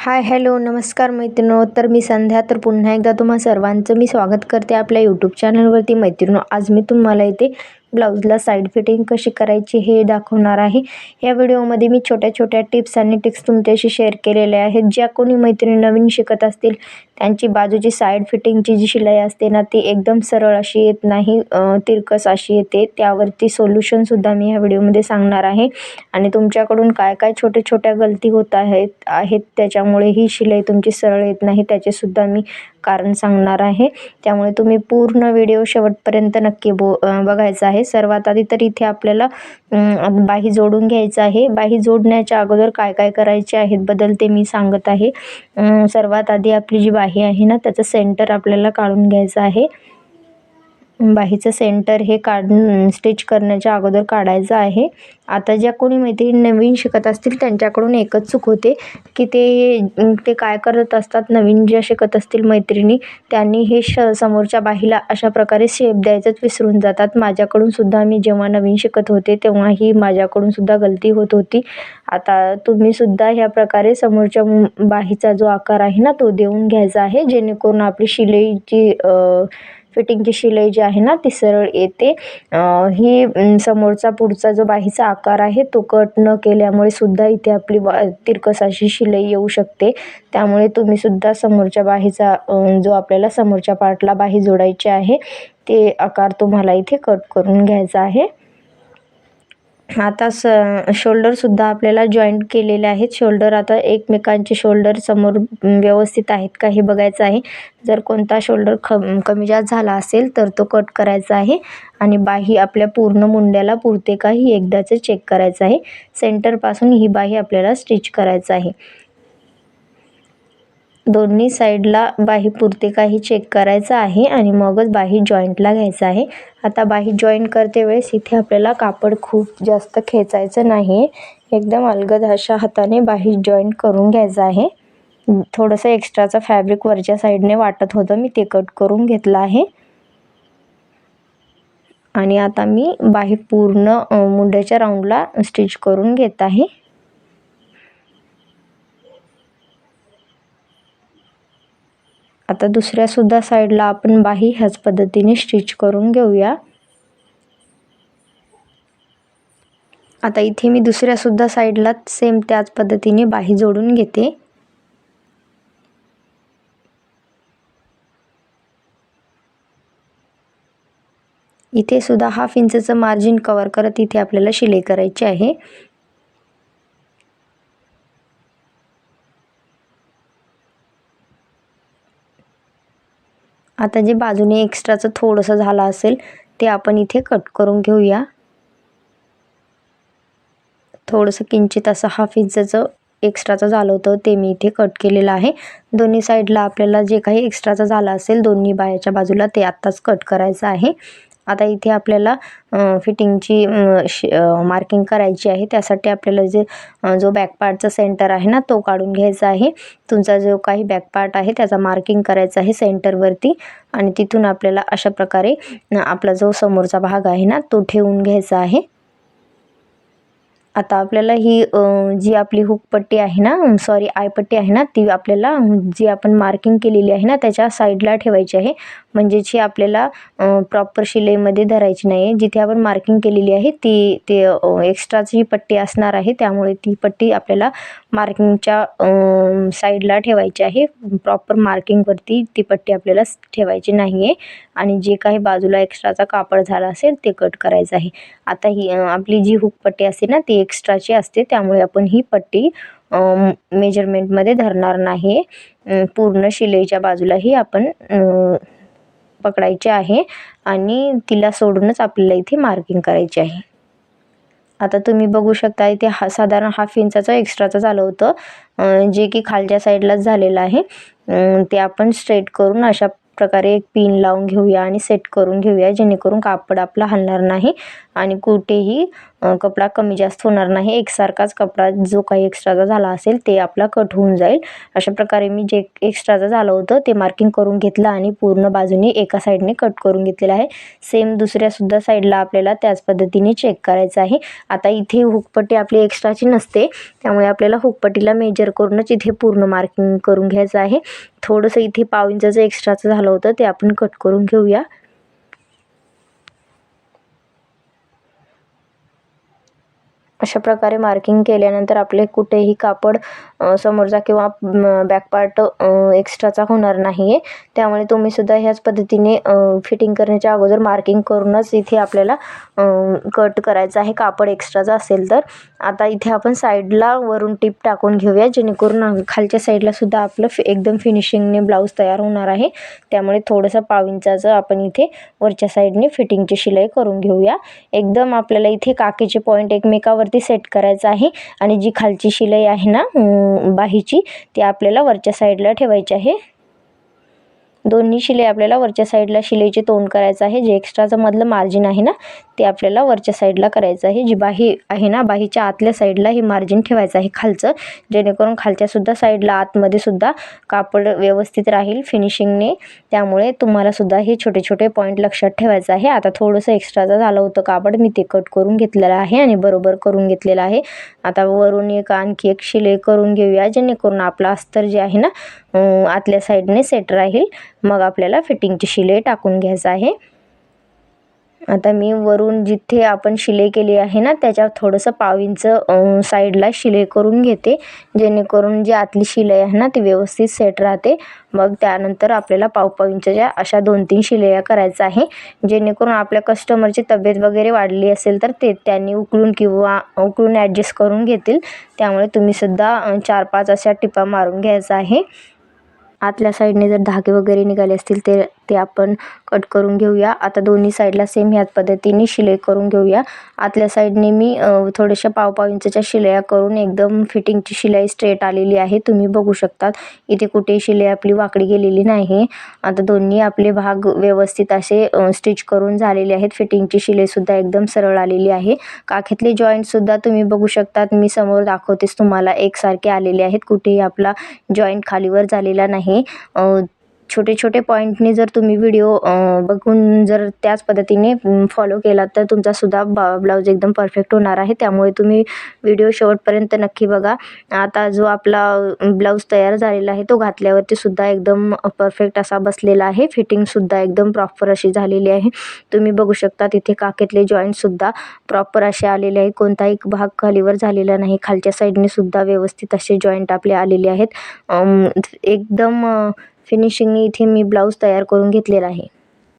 Hi hello नमस्कार मैत्रिणो. तर मी संध्या. तर पुन्हा एकदा तुम्हा सर्वांचं मी स्वागत करते आपल्या यूट्यूब चॅनलवरती मैत्रिणो आज मी तुम्हाला इथे ब्लाऊजला साईड फिटिंग कशी करायची हे दाखवणार आहे. या व्हिडिओमध्ये मी छोट्या छोट्या टिप्स आणि टिक्स तुमच्याशी शेअर केलेल्या आहेत. ज्या कोणी मैत्रिणी नवीन शिकत असतील त्यांची बाजूची साईड फिटिंगची जी शिलाई असते ना ती एकदम सरळ अशी येत नाही तिरकस अशी येते. त्यावरती सोल्युशनसुद्धा मी ह्या व्हिडिओमध्ये सांगणार आहे. आणि तुमच्याकडून काय काय छोट्या छोट्या गलती होत आहेत आहेत त्याच्यामुळे ही शिलाई तुमची सरळ येत नाही त्याचेसुद्धा मी कारण सांगणार आहे. त्यामुळे तुम्ही पूर्ण व्हिडिओ शेवटपर्यंत नक्की बो बघायचा आहे. सर्वात आधी तर इथे आपल्याला बाही जोडून घ्यायचं आहे. बाही जोडण्याच्या अगोदर काय काय करायचे आहेत बदल ते मी सांगत आहे. सर्वात आधी आपली जी बाही आहे ना त्याचं सेंटर आपल्याला काढून घ्यायचं आहे. बाहीचं सेंटर हे काढून स्टिच करण्याच्या अगोदर काढायचं आहे. आता ज्या कोणी मैत्रिणी नवीन शिकत असतील त्यांच्याकडून एकच चूक होते की ते ते काय करत असतात नवीन ज्या शिकत असतील मैत्रिणी त्यांनी हे श समोरच्या बाहीला अशा प्रकारे शेप द्यायचंच विसरून जातात. माझ्याकडून सुद्धा मी जेव्हा नवीन शिकत होते तेव्हाही माझ्याकडून सुद्धा गलती होत होती. आता तुम्ही सुद्धा ह्या प्रकारे समोरच्या बाहीचा जो आकार आहे ना तो देऊन घ्यायचा आहे. जेणेकरून आपली शिलाईची फिटिंगची शिलाई जी आहे ना ती सरळ येते. ही समोरचा पुढचा जो बाहीचा आकार आहे तो कट न केल्यामुळे सुद्धा इथे आपली बा तिरकस अशी शिलाई येऊ शकते. त्यामुळे तुम्ही सुद्धा समोरच्या बाहीचा जो आपल्याला समोरच्या पार्टला बाही जोडायची आहे ते आकार तुम्हाला इथे कट करून घ्यायचा आहे. आता स शोल्डरसुद्धा आपल्याला जॉईंट केलेले आहेत. शोल्डर आता एकमेकांचे शोल्डर समोर व्यवस्थित आहेत का हे बघायचं आहे. जर कोणता शोल्डर ख कमी जास्त झाला असेल तर तो कट करायचा आहे. आणि बाही आपल्या पूर्ण मुंड्याला पुरते का ही एकदाचं चेक करायचं आहे. सेंटरपासून ही बाही आपल्याला स्टिच करायचं आहे. दोन्ही साईडला बाही पुरते काही चेक करायचं आहे आणि मगच बाही जॉईंटला घ्यायचं आहे. आता बाही जॉईंट करते वेळेस इथे आपल्याला कापड खूप जास्त खेचायचं नाही एकदम अलगद अशा हाताने बाही जॉईंट करून घ्यायचं आहे. थोडंसं एक्स्ट्राचं फॅब्रिक वरच्या साईडने वाटत होतं मी ते कट करून घेतलं आहे. आणि आता मी बाही पूर्ण मुंड्याच्या राऊंडला स्टिच करून घेत आहे. आता दुसऱ्यासुद्धा साईडला आपण बाही ह्याच पद्धतीने स्टिच करून घेऊया. आता इथे मी दुसऱ्यासुद्धा साईडला सेम त्याच पद्धतीने बाही जोडून घेते. इथे सुद्धा हाफ इंचचं मार्जिन कवर करत इथे आपल्याला शिलाई करायची आहे. आता जे बाजूने एक्स्ट्राचं थोडंसं झालं असेल ते आपण इथे कट करून घेऊया. थोडंसं किंचित असं हाफ इंचचं एक्स्ट्राचं झालं होतं ते मी इथे कट केलेलं आहे. दोन्ही साईडला आपल्याला जे काही एक्स्ट्राचं झालं असेल दोन्ही बायाच्या बाजूला ते आत्ताच कट करायचं आहे. आता इथे आपल्याला फिटिंगची मार्किंग करायची आहे. त्यासाठी आपल्याला जे जो बॅकपार्टचा सेंटर आहे ना तो काढून घ्यायचा आहे. तुमचा जो काही बॅकपार्ट आहे त्याचा मार्किंग करायचा आहे सेंटरवरती आणि तिथून आपल्याला अशा प्रकारे आपला जो समोरचा भाग आहे ना तो ठेवून घ्यायचा आहे. आता आपल्याला ही जी आपली हुकपट्टी आहे ना सॉरी आयपट्टी आहे ना ती आपल्याला जी आपण मार्किंग केलेली आहे ना त्याच्या साईडला ठेवायची आहे. म्हणजे जी आपल्याला प्रॉपर शिलाईमध्ये धरायची नाही आहे जिथे आपण मार्किंग केलेली आहे ती ते एक्स्ट्राची पट्टी असणार आहे त्यामुळे ती पट्टी आपल्याला मार्किंगच्या साईडला ठेवायची आहे. प्रॉपर मार्किंगवरती ती पट्टी आपल्याला ठेवायची नाही आहे आणि जे काही बाजूला एक्स्ट्राचा कापड झाला असेल ते कट करायचं आहे. आता ही आपली जी हुक पट्टी असते ना ती एक्स्ट्राची असते. त्यामुळे आपण ही पट्टी मेजरमेंटमध्ये धरणार नाही. पूर्ण शिलाईच्या बाजूलाही आपण पकडायचे आहे. आणि तिला सोडूनच आपल्याला इथे मार्किंग करायची आहे. आता तुम्ही बघू शकता इथे हा साधारण हाफ इंचाचं एक्स्ट्राचं झालं होतं. जे की खालच्या साईडलाच झालेलं आहे. ते आपण स्ट्रेट करून अशा प्रकारे एक पिन लावून घेऊया आणि सेट करून घेऊया जेणेकरून कापड आपला हलणार नाही आणि कुठेही कपडा कमी जास्त होणार नाही. एकसारखाच कपडा जो काही एक्स्ट्राचा झाला असेल ते आपला कट होऊन जाईल. अशा प्रकारे मी जे एक्स्ट्राचं झालं होतं ते मार्किंग करून घेतलं आणि पूर्ण बाजूने एका साईडने कट करून घेतलेलं आहे. सेम दुसऱ्यासुद्धा साईडला आपल्याला त्याच पद्धतीने चेक करायचं आहे. आता इथे हुकपट्टी आपली एक्स्ट्राची नसते त्यामुळे आपल्याला हुकपट्टीला मेजर करूनच इथे पूर्ण मार्किंग करून घ्यायचं आहे. थोडंसं इथे पाव इंचाचं एक्स्ट्राचं झालं होतं ते आपण कट करून घेऊया. अशा प्रकारे मार्किंग केल्यानंतर आपले कुठेही कापड समोरचा किंवा बॅक पार्ट एक्स्ट्राचा होणार नाही आहे त्यामुळे तुम्हीसुद्धा ह्याच पद्धतीने फिटिंग करण्याच्या अगोदर मार्किंग करूनच इथे आपल्याला कट करायचं आहे. कापड एक्स्ट्राचा असेल तर. आता इथे आपण साईडला वरून टिप टाकून घेऊया. जेणेकरून खालच्या साईडला सुद्धा आपलं फि एकदम फिनिशिंगने ब्लाऊज तयार होणार आहे. त्यामुळे थोडंसं पाव इंचाचं आपण इथे वरच्या साईडने फिटिंगची शिलाई करून घेऊया. एकदम आपल्याला इथे काकीचे पॉईंट एकमेकावरती सेट करायचं आहे. आणि जी खालची शिलाई आहे ना बाहीची ती आपल्याला वरच्या साईडला ठेवायची आहे. दोन्ही शिले आपल्याला वरच्या साईडला शिलेचे तोंड करायचं आहे. जे एक्स्ट्राचं मधलं मार्जिन आहे ना ते आपल्याला वरच्या साईडला करायचं आहे. जी बाही आहे ना बाहीच्या आतल्या साईडला हे मार्जिन ठेवायचं आहे खालचं. जेणेकरून खालच्यासुद्धा साईडला आतमध्ये सुद्धा कापड व्यवस्थित राहील फिनिशिंगने त्यामुळे तुम्हाला सुद्धा हे छोटे छोटे पॉईंट लक्षात ठेवायचं आहे. आता थोडंसं एक्स्ट्राचं झालं होतं कापड मी ते कट करून घेतलेलं आहे आणि बरोबर करून घेतलेलं आहे. आता वरून एक आणखी एक शिलाई करून घेऊया जेणेकरून आपलं अस्तर जे आहे ना आतल्या साईडने सेट राहील. मग आपल्याला फिटिंगची शिलाई टाकून घ्यायचं आहे. आता मी वरून जिथे आपण शिलाई केली आहे ना त्याच्यावर थोडंसं पावींचं साईडला शिलाई करून घेते. जेणेकरून जी आतली शिलाई आहे ना ती व्यवस्थित सेट राहते. मग त्यानंतर आपल्याला पाव अशा दोन तीन शिलया करायचं आहे. जेणेकरून आपल्या कस्टमरची तब्येत वगैरे वाढली असेल तर ते त्यांनी उकळून किंवा उकळून ॲडजस्ट करून घेतील. त्यामुळे तुम्हीसुद्धा चार पाच अशा टिपा मारून घ्यायचा आहे. आतल्या साईडने जर धागे वगैरे निघाले असतील ते ते आपण कट करून घेऊया. आता दोन्ही साईडला सेम ह्याच पद्धतीने शिलाई करून घेऊया. आतल्या साईडने मी थोड्याशा पाव इंचच्या शिलाया करून एकदम फिटिंगची शिलाई स्ट्रेट आलेली आहे. तुम्ही बघू शकतात इथे कुठे शिलाई आपली वाकडी गेलेली नाही. आता दोन्ही आपले भाग व्यवस्थित असे स्टिच करून झालेले आहेत. फिटिंगची शिलाईसुद्धा एकदम सरळ आलेली आहे. काखेतले जॉईंटसुद्धा तुम्ही बघू शकतात. मी समोर दाखवतेच तुम्हाला. एकसारखे आलेले आहेत. कुठेही आपला जॉईंट खालीवर झालेला नाही. छोटे छोटे पॉईंटने जर तुम्ही व्हिडिओ बघून जर त्याच पद्धतीने फॉलो केलात तर तुमचासुद्धा बा ब्लाऊज एकदम परफेक्ट होणार आहे. त्यामुळे तुम्ही व्हिडिओ शेवटपर्यंत नक्की बघा. आता जो आपला ब्लाऊज तयार झालेला आहे तो घातल्यावरतीसुद्धा एकदम परफेक्ट असा बसलेला आहे. फिटिंगसुद्धा एकदम प्रॉपर अशी झालेली आहे. तुम्ही बघू शकता तिथे काकेतले जॉईंटसुद्धा प्रॉपर असे आलेले आहे कोणताही भाग खालीवर झालेला नाही. खालच्या साईडनेसुद्धा व्यवस्थित असे जॉईंट आपले आलेले आहेत. एकदम फिनिशिंगने इथे मी ब्लाऊज तयार करून घेतलेला आहे.